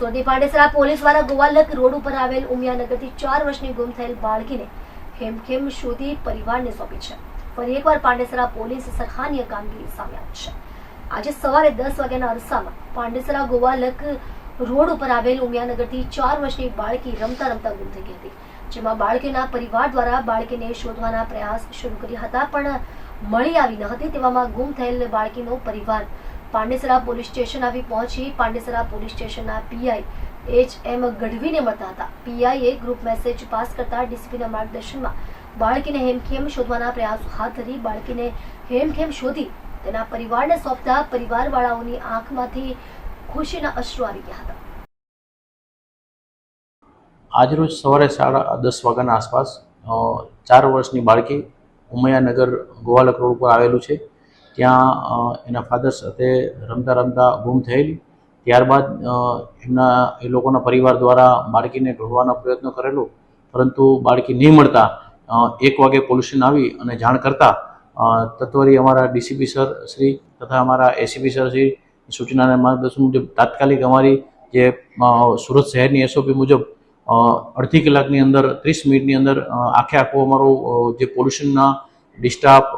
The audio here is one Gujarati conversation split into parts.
સુરતી પાંડેસરા પોલીસ દ્વારા ગોવાલક રોડ ઉપર આવેલ ઉમિયાનગરથી ચાર વર્ષની ગુમ થયેલ બાળકીને ખેમખેમ શોધી પરિવારને સોંપી છે. ફરી એકવાર પાંડેસરા પોલીસ સરખાનીય કામગીરી સામે આવી છે. આજે સવારે દસ વાગ્યાના અરસામાં પાંડેસરા ગોવાલક રોડ ઉપર આવેલ ઉમિયાનગરથી ચાર વર્ષની બાળકી રમતા રમતા ગુમ થઈ ગઈ હતી. જેમાં બાળકીના પરિવાર દ્વારા બાળકીને શોધવાના પ્રયાસ શરૂ કર્યા હતા, પણ મળી આવી ન હતી તેવામાં ગુમ થયેલ બાળકીનો પરિવાર પાંડેસરા પોલીસ સ્ટેશન આવી પહોંચી. પાંડેસરા પોલીસ સ્ટેશનના પીઆઈ એચ એમ ગઢવીને મળતા હતા. પીઆઈએ ગ્રુપ મેસેજ પાસ કરતા ડીસીપીના માર્ગદર્શનમાં બાળકીને હેમખેમ શોધવાના પ્રયાસો હાથ ધરી બાળકીને હેમખેમ શોધી તેના પરિવારને સોંપતા પરિવારવાળાઓની આંખમાંથી ખુશીના અશ્રુ આવી ગયા હતા. આજરોજ સવારે સાડા દસ વાગ્યાના આસપાસ ચાર વર્ષની બાળકી ઉમૈયાનગર ગોવાલક રોડ ઉપર આવેલું છે. ત્યાં એના ફાધર સાથે રમતા રમતા ગુમ થયેલી. ત્યારબાદ એમના, એ લોકોના પરિવાર દ્વારા બાળકીને ઢોળવાનો પ્રયત્ન કરેલો. પરંતુ બાળકી નહીં મળતા એક વાગે પોલ્યુશન આવી અને જાણ કરતા તત્વરી અમારા ડીસીપી સર શ્રી તથા અમારા એસીપી સર શ્રી સૂચનાના માર્ગદર્શન મુજબ તાત્કાલિક અમારી જે સુરત શહેરની એસઓપી મુજબ અડધી કલાકની અંદર, ત્રીસ મિનિટની અંદર આખે આખું અમારું જે પોલ્યુશનના ડિસ્ટાફ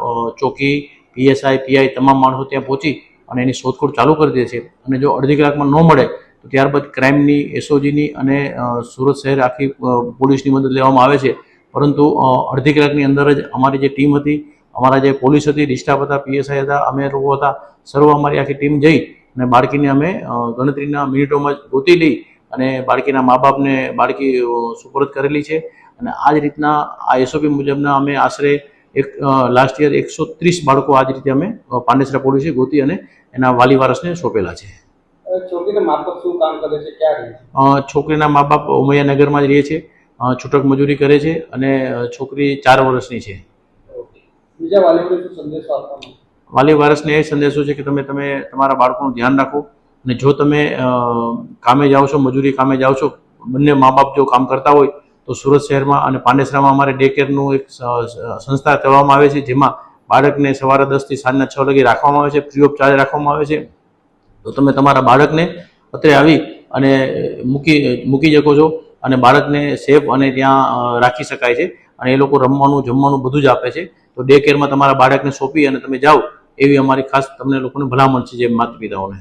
ચોકી પીએસઆઈ પીઆઈ તમામ માણસો ત્યાં પહોંચી અને એની શોધખોળ ચાલુ કરી દે છે. અને જો અડધી કલાકમાં ન મળે, તો ત્યારબાદ ક્રાઇમની એસઓજીની અને સુરત શહેર આખી પોલીસની મદદ લેવામાં આવે છે. પરંતુ અડધી કલાકની અંદર જ અમારી જે ટીમ હતી, અમારા જે પોલીસ હતી ડિસ્ટાફ હતા પીએસઆઈ હતા, અમે લોકો હતા, સર્વ અમારી આખી ટીમ જઈ અને બાળકીને અમે ગણતરીના મિનિટોમાં જ ગોતી લઈ અને બાળકીના મા બાપને બાળકી સુપરત કરેલી છે. અને આ જ રીતના આ એસઓપી મુજબના અમે આશરે એક લાસ્ટ યર એકસો ત્રીસ બાળકો આ જ રીતે અમે પાંડેસરા પોલીસે ગોતી અને એના વાલી વારસને સોંપેલા છે. છોકરીના મા બાપ ઉમૈયાનગરમાં જ રહે છે છૂટક મજૂરી કરે છે અને છોકરી ચાર વર્ષની છે. વાલી વારસને એ સંદેશો છે કે તમે તમે તમારા બાળકોનું ધ્યાન રાખો અને જો તમે કામે જાઓ છો મજૂરી કામે જાઓ છો બંને મા બાપ જો કામ કરતા હોય તો સુરત શહેરમાં અને પાંડેસરામાં અમારે ડે કેરનું એક સંસ્થા કરવામાં આવે છે, જેમાં બાળકને સવારે દસથી સાંજના છ વાગે રાખવામાં આવે છે ફ્રી ઓફ ચાર્જ રાખવામાં આવે છે. તો તમે તમારા બાળકને અત્રે આવી અને મૂકી મૂકી શકો છો અને બાળકને સેફ અને ત્યાં રાખી શકાય છે. અને એ લોકો રમવાનું, જમવાનું બધું જ આપે છે. તો ડે કેરમાં તમારા બાળકને સોંપી અને તમે જાઓ, એવી અમારી ખાસ તમને લોકોને ભલામણ છે, જે માતા પિતાઓને